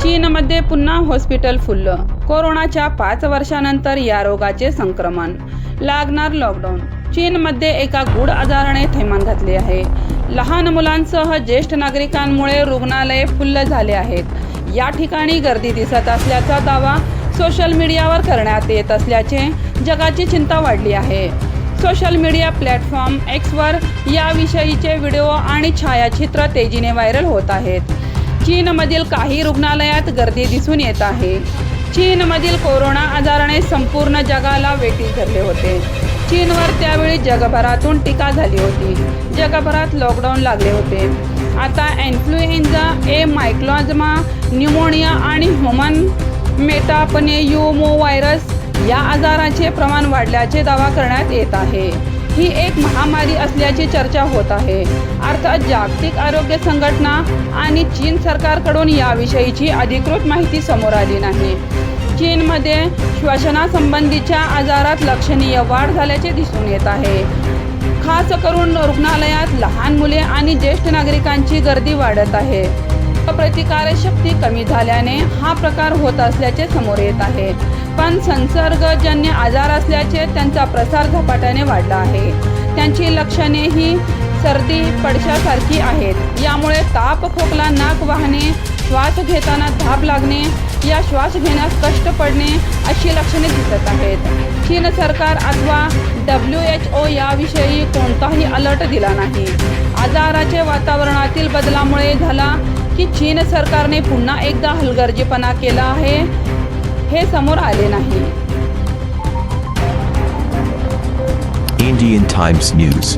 चीनमध्ये पुन्हा हॉस्पिटल फुललं. कोरोनाच्या पाच वर्षानंतर या रोगाचे संक्रमण. लागणार लॉकडाऊन. चीनमध्ये एका गूढ आजाराने थैमान घातले आहे. लहान मुलांसह ज्येष्ठ नागरिकांमुळे रुग्णालये फुल्ल झाले आहेत. या ठिकाणी गर्दी दिसत असल्याचा दावा सोशल मीडियावर करण्यात येत असल्याचे जगाची चिंता वाढली आहे. सोशल मीडिया प्लॅटफॉर्म एक्सवर याविषयीचे व्हिडिओ आणि छायाचित्र तेजीने व्हायरल होत आहेत. चीनमधील काही रुग्णालयात गर्दी दिसून येत आहे. चीनमधील कोरोना आजाराने संपूर्ण जगाला वेटी धरले होते. चीनवर त्यावेळी जगभरातून टीका झाली होती. जगभरात लॉकडाऊन लागले होते. आता इन्फ्लुएन्झा ए मायक्लॉजमा न्यूमोनिया आणि ह्युमन मेटापनेयुमो व्हायरस या आजाराचे प्रमाण वाढल्याचे दावा करण्यात येत आहे. ही एक महामारी असल्याची चर्चा होत आहे. अर्थात जागतिक आरोग्य संघटना आणि चीन सरकारकडून याविषयीची अधिकृत माहिती समोर आली नाही. चीनमध्ये श्वसनासंबंधीच्या आजारात लक्षणीय वाढ झाल्याचे दिसून येत आहे. खास करून रुग्णालयात लहान मुले आणि ज्येष्ठ नागरिकांची गर्दी वाढत आहे. प्रतिकारशक्ती कमी झाल्याने हा प्रकार होत असल्याचे समोर येत आहे. पण संसर्गजन्य आजार असल्याचे त्यांचा प्रसार झपाट्याने वाढला आहे. त्यांची लक्षणे ही सर्दी पडशासारखी आहेत. यामुळे ताप खोकला नाक वाहणे श्वास घेताना धाप लागणे या श्वास घेण्यास कष्ट पडणे अशी लक्षणे दिसत आहेत. चीन सरकार अथवा डब्ल्यू एच ओ याविषयी कोणताही अलर्ट दिला नाही. आजाराचे वातावरणातील बदलामुळे झाला की चीन सरकारने पुन्हा एकदा हलगर्जीपणा केला आहे. हे समोर आले नाही Indian Times News.